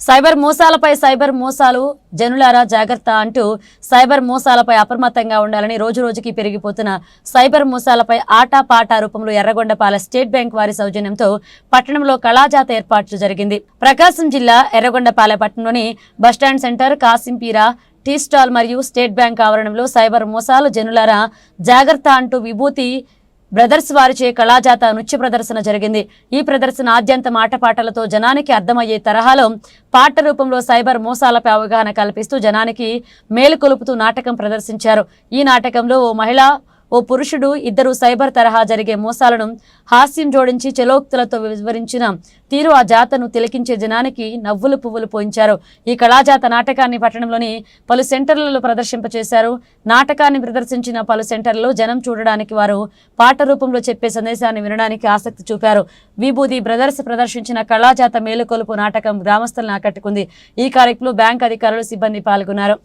Cyber మోసాలపై cyber మోసాలు జనులారా జాగ్రత్త అంటూ సైబర్ మోసాలపై అప్రమత్తంగా ఉండాలని రోజు రోజుకి పెరిగిపోతున్న సైబర్ మోసాలపై ఆటా పాటా రూపంలో ఎర్రగొండపాల స్టేట్ బ్యాంక్ వారి సౌజన్యంతో పట్టణంలో కళాజాత ఏర్పాట్లు జరిగింది. ప్రకాశం జిల్లా ఎర్రగొండపాలె పట్టణంలోని bus stand centre Kasimpeera tea stall మరియు స్టేట్ బ్యాంక్ ఆవరణంలో సైబర్ మోసాలు జనులారా జాగ్రత్త అంటూ విభూతి బ్రదర్స్ వారిచే కళాజాత నృత్య ప్రదర్శన జరిగింది. ఈ ప్రదర్శన ఆద్యంత మాటపాటలతో జనానికి అర్థమయ్యే తరహాలో పాట రూపంలో సైబర్ మోసాలపై అవగాహన కల్పిస్తూ జనానికి మేలుకొలుపుతూ నాటకం ప్రదర్శించారు. ఈ నాటకంలో ఓ మహిళ ఓ పురుషుడు ఇద్దరు సైబర్ తరహా జరిగే మోసాలను హాస్యం జోడించి చెలోక్తులతో వివరించిన తీరు ఆ జాతను తిలకించే జనానికి నవ్వులు పువ్వులు పోయించారు. ఈ కళాజాత నాటకాన్ని పట్టణంలోని పలు సెంటర్లలో ప్రదర్శింపచేశారు. నాటకాన్ని ప్రదర్శించిన పలు సెంటర్లలో జనం చూడడానికి వారు పాట రూపంలో చెప్పే సందేశాన్ని వినడానికి ఆసక్తి చూపారు. విభూది బ్రదర్స్ ప్రదర్శించిన కళాజాత మేలుకొలుపు నాటకం గ్రామస్తులను ఆకట్టుకుంది. ఈ కార్యక్రమంలో బ్యాంక్ అధికారులు సిబ్బంది పాల్గొన్నారు.